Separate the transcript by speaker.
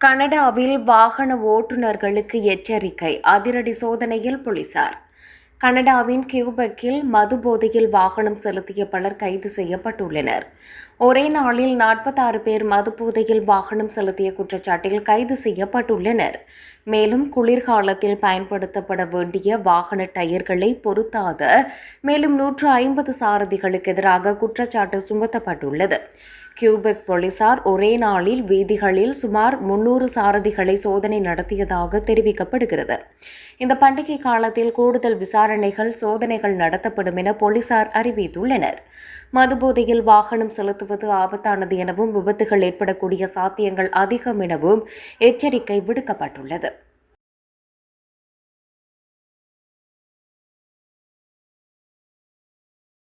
Speaker 1: கனடாவில் வாகன ஓட்டுநர்களுக்கு எச்சரிக்கை. அதிரடி சோதனையில் போலீசார். கனடாவின் கியூபெக்கில் மது போதையில் வாகனம் செலுத்திய பலர் கைது செய்யப்பட்டுள்ளனர். ஒரே நாளில் நாற்பத்தாறு பேர் மது போதையில் வாகனம் செலுத்திய குற்றச்சாட்டில் கைது செய்யப்பட்டுள்ளனர். மேலும் குளிர்காலத்தில் பயன்படுத்தப்பட வேண்டிய வாகன டயர்களை பொருத்தாத மேலும் நூற்று ஐம்பது சாரதிகளுக்கு எதிராக குற்றச்சாட்டு சுமத்தப்பட்டுள்ளது. கியூபெக் போலீசார் ஒரே நாளில் வீதிகளில் சுமார் முன்னூறு சாரதிகளை சோதனை நடத்தியதாக தெரிவிக்கப்படுகிறது. இந்த பண்டிகை காலத்தில் கூடுதல் விசாரணைகள் சோதனைகள் நடத்தப்படும் என போலீசார் அறிவித்துள்ளனர். மதுபோதையில் வாகனம் செலுத்துவது ஆபத்தானது எனவும் விபத்துகள் ஏற்படக்கூடிய சாத்தியங்கள் அதிகம் எனவும் எச்சரிக்கை விடுக்கப்பட்டுள்ளது.